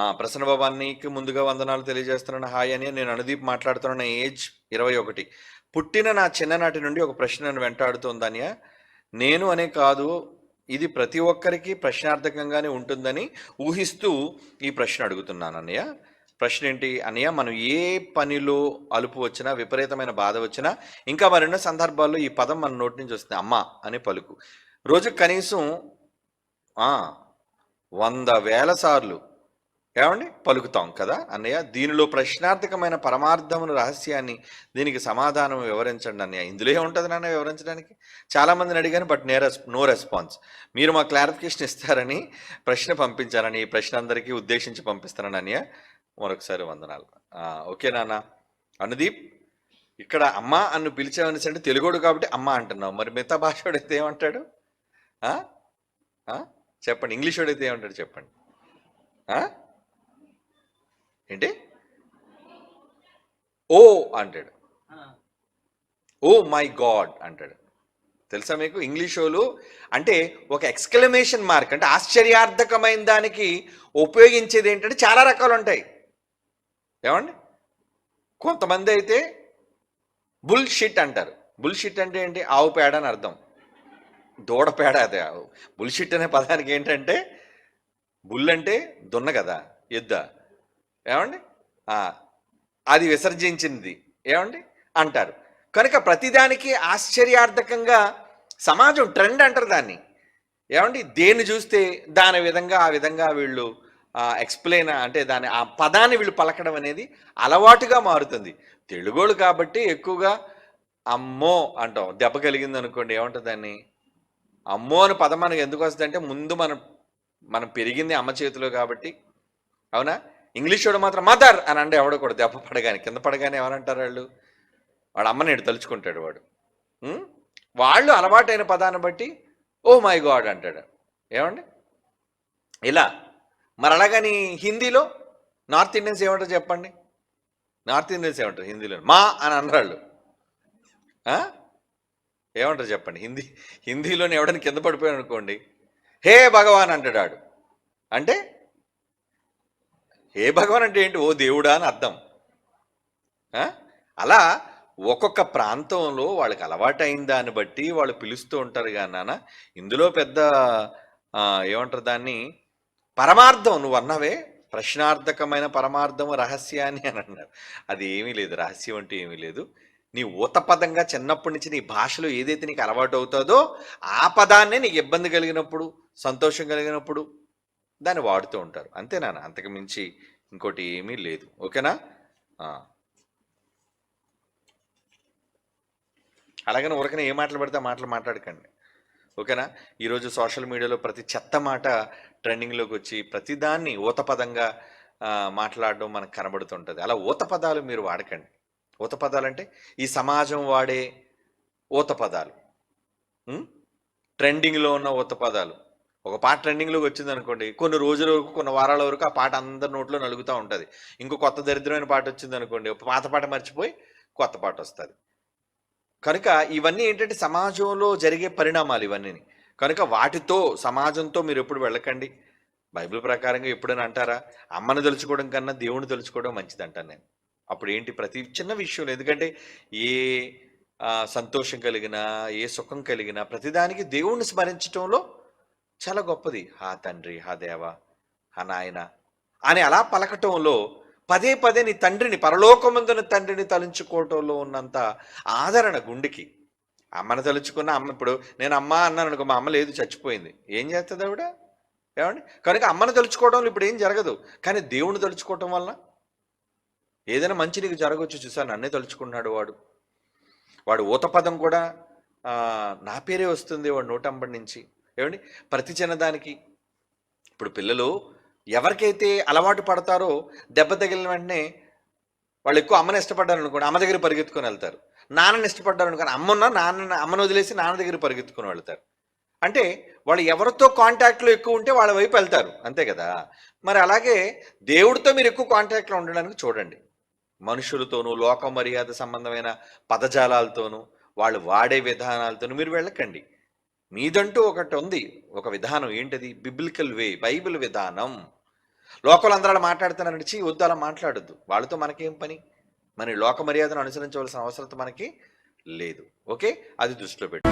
ఆ, ప్రసన్న బాబానికి ముందుగా వందనాలు తెలియజేస్తున్నాను. హాయ్ అని నేను అనుదీప్ మాట్లాడుతున్న ఏజ్ ఇరవై ఒకటి. పుట్టిన నా చిన్ననాటి నుండి ఒక ప్రశ్న నన్ను వెంటాడుతోంది నేను అనే కాదు ఇది ప్రతి ఒక్కరికి ప్రశ్నార్థకంగానే ఉంటుందని ఊహిస్తూ ఈ ప్రశ్న అడుగుతున్నాను అన్నయ్య. ప్రశ్న ఏంటి? అన్నయ్య మనం ఏ పనిలో అలుపు వచ్చినా విపరీతమైన బాధ వచ్చినా ఇంకా మరెన్నో సందర్భాల్లో ఈ పదం మన నోటి నుంచి వస్తుంది అమ్మ అనే పలుకు. రోజు కనీసం ఆ, వంద వేల సార్లు ఏమండి? పలుకుతాం కదా? అన్నయ్య దీనిలో ప్రశ్నార్థకమైన పరమార్థమును రహస్యాన్ని దీనికి సమాధానం వివరించండి అన్నయ్య. ఇందులో ఏముంటుంది నాన్న వివరించడానికి? చాలా మందిని అడిగాను బట్ నే రెస్ నో రెస్పాన్స్. మీరు మా క్లారిఫికేషన్ ఇస్తారని ప్రశ్న పంపించారని ఈ ప్రశ్న అందరికీ ఉద్దేశించి పంపిస్తానని అన్నయ్య. మరొకసారి వందనాలు. ఓకే నాన్న. అనుదీప్ ఇక్కడ అమ్మ అన్ను పిలిచావని అంటే తెలుగుడు కాబట్టి అమ్మ అంటున్నావు. మరి మిగతా భాష అయితే ఏమంటాడు చెప్పండి. ఇంగ్లీష్ వాడైతే ఏమంటాడు చెప్పండి? ఏంటి? ఓ అంటాడు. ఓ మై గాడ్ అంటాడు. తెలుసా మీకు? ఇంగ్లీష్ వాళ్ళు అంటే ఒక ఎక్స్క్లమేషన్ మార్క్ అంటే ఆశ్చర్యార్థకమైన దానికి ఉపయోగించేది ఏంటంటే చాలా రకాలు ఉంటాయి. ఏమండి? కొంతమంది అయితే బుల్ షిట్ అంటారు. బుల్ షిట్ అంటే ఏంటి? ఆవు పేడ అని అర్థం. దూడ పేడ అదే బుల్ షిట్ అనే పదానికి ఏంటంటే బుల్ అంటే దున్న కదా ఎద్ద. ఏమండి? అది విసర్జించింది. ఏమండి? అంటారు. కనుక ప్రతిదానికి ఆశ్చర్యార్థకంగా సమాజం ట్రెండ్ అంటారు దాన్ని. ఏమండి? దేన్ని చూస్తే దాని విధంగా ఆ విధంగా వీళ్ళు ఎక్స్ప్లెయిన్ అంటే దాని ఆ పదాన్ని వీళ్ళు పలకడం అనేది అలవాటుగా మారుతుంది. తెలుగోళ్ళు కాబట్టి ఎక్కువగా అమ్మో అంటాం. దెబ్బ కలిగింది అనుకోండి ఏమంటుంది దాన్ని? అమ్మో అని పదం మనకి ఎందుకు వస్తుంది అంటే ముందు మనం మనం పెరిగింది అమ్మ చేతిలో కాబట్టి. అవునా? ఇంగ్లీష్ వాడు మాత్రం మదర్ అని అంటే ఎవడో కూడా దెబ్బ పడగానే కింద పడగానే ఎవరంటారు వాళ్ళు? వాడు అమ్మని తలుచుకుంటాడు వాడు. వాళ్ళు అలవాటైన పదాన్ని బట్టి ఓ మై గాడ్ అంటాడు. ఏమండి? ఇలా. మరి అలాగని హిందీలో నార్త్ ఇండియన్స్ ఏమంటారు చెప్పండి? నార్త్ ఇండియన్స్ ఏమంటారు హిందీలో? మా అని అనరాళ్ళు. ఏమంటారు చెప్పండి? హిందీ హిందీలోని ఎవడని కింద పడిపోయాడు అనుకోండి. హే భగవాన్ అంటాడు అంటే హే భగవాన్ అంటే ఏంటి? ఓ దేవుడా అని అర్థం. అలా ఒక్కొక్క ప్రాంతంలో వాళ్ళకి అలవాటైన దాన్ని బట్టి వాళ్ళు పిలుస్తూ ఉంటారు కానీ నాన్న. ఇందులో పెద్ద ఏమంటారు దాన్ని? పరమార్థం నువ్వు అన్నవే ప్రశ్నార్థకమైన పరమార్థం రహస్యాన్ని అని అన్నారు. అది ఏమీ లేదు రహస్యం అంటే ఏమీ లేదు. నీ ఊతపదంగా చిన్నప్పటి నుంచి నీ భాషలో ఏదైతే నీకు అలవాటు అవుతుందో ఆ పదాన్నే నీకు ఇబ్బంది కలిగినప్పుడు సంతోషం కలిగినప్పుడు దాన్ని వాడుతూ ఉంటారు. అంతేనా అంతకు మించి ఇంకోటి ఏమీ లేదు. ఓకేనా? అలాగని ఊరకనే ఏ మాటలు పడితే ఆ మాటలు మాట్లాడకండి. ఓకేనా? ఈరోజు సోషల్ మీడియాలో ప్రతి చెత్త మాట ట్రెండింగ్లోకి వచ్చి ప్రతిదాన్ని ఊతపదంగా మాట్లాడడం మనకు కనబడుతుంటుంది. అలా ఊత పదాలు మీరు వాడకండి. ఊత పదాలు అంటే ఈ సమాజం వాడే ఊత పదాలు ట్రెండింగ్లో ఉన్న ఊత పదాలు ఒక పాట ట్రెండింగ్లోకి వచ్చింది అనుకోండి కొన్ని రోజుల వరకు కొన్ని వారాల వరకు ఆ పాట అందరి నోట్లో నలుగుతూ ఉంటుంది. ఇంకో కొత్త దరిద్రమైన పాట వచ్చింది అనుకోండి ఒక పాత పాట మర్చిపోయి కొత్త పాట వస్తుంది. కనుక ఇవన్నీ ఏంటంటే సమాజంలో జరిగే పరిణామాలు ఇవన్నీ కనుక వాటితో సమాజంతో మీరు ఎప్పుడు వెళ్ళకండి. బైబిల్ ప్రకారంగా ఎప్పుడైనా అంటారా? అమ్మను తలుచుకోవడం కన్నా దేవుని తలుచుకోవడం మంచిది అంటాను నేను. అప్పుడు ఏంటి? ప్రతి చిన్న విషయంలో ఎందుకంటే ఏ సంతోషం కలిగినా ఏ సుఖం కలిగినా ప్రతిదానికి దేవుణ్ణి స్మరించటంలో చాలా గొప్పది. హా తండ్రి హా దేవ హా నాయన అని అలా పలకటంలో పదే పదే నీ తండ్రిని పరలోకమందున తండ్రిని తలుచుకోవటంలో ఉన్నంత ఆదరణ గుండెకి. అమ్మను తలుచుకున్న అమ్మ ఇప్పుడు నేను అమ్మ అన్నాను అనుకో మా అమ్మ లేదు చచ్చిపోయింది. ఏం చేస్తుంది ఆవిడ? ఏమండి? కనుక అమ్మను తలుచుకోవడం ఇప్పుడు ఏం జరగదు. కానీ దేవుని తలుచుకోవటం వల్ల ఏదైనా మంచి నీకు జరగవచ్చు చూసా నన్నే తలుచుకున్నాడు వాడు. వాడు ఊతపదం కూడా నా పేరే వస్తుంది వాడు నోటంబడి నుంచి. ఏమండి? ప్రతి చిన్నదానికి ఇప్పుడు పిల్లలు ఎవరికైతే అలవాటు పడతారో దెబ్బ తగిలిన వెంటనే వాళ్ళు ఎక్కువ అమ్మని ఇష్టపడ్డారు అనుకోండి అమ్మ దగ్గర పరిగెత్తుకొని వెళ్తారు. నాన్నని ఇష్టపడ్డారు అనుకోండి అమ్మన్న నాన్న అమ్మను వదిలేసి నాన్న దగ్గర పరిగెత్తుకొని వెళ్తారు. అంటే వాళ్ళు ఎవరితో కాంటాక్ట్లో ఎక్కువ ఉంటే వాళ్ళ వైపు వెళ్తారు అంతే కదా? మరి అలాగే దేవుడితో మీరు ఎక్కువ కాంటాక్ట్లో ఉండడానికి చూడండి. మనుషులతోనూ లోక మర్యాద సంబంధమైన పదజాలాలతోనూ వాళ్ళు వాడే విధానాలతోనూ మీరు వెళ్ళకండి. మీదంటూ ఒకటి ఉంది ఒక విధానం ఏంటది? బిబ్లికల్ వే బైబిల్ విధానం. లోకల్ అందరూ అలా మాట్లాడుతున్నారంటే చీ వద్దు అలా మాట్లాడొద్దు. వాళ్ళతో మనకేం పని? మన లోక మర్యాదను అనుసరించవలసిన అవసరం మనకి లేదు. ఓకే? అది దృష్టిలో పెట్టు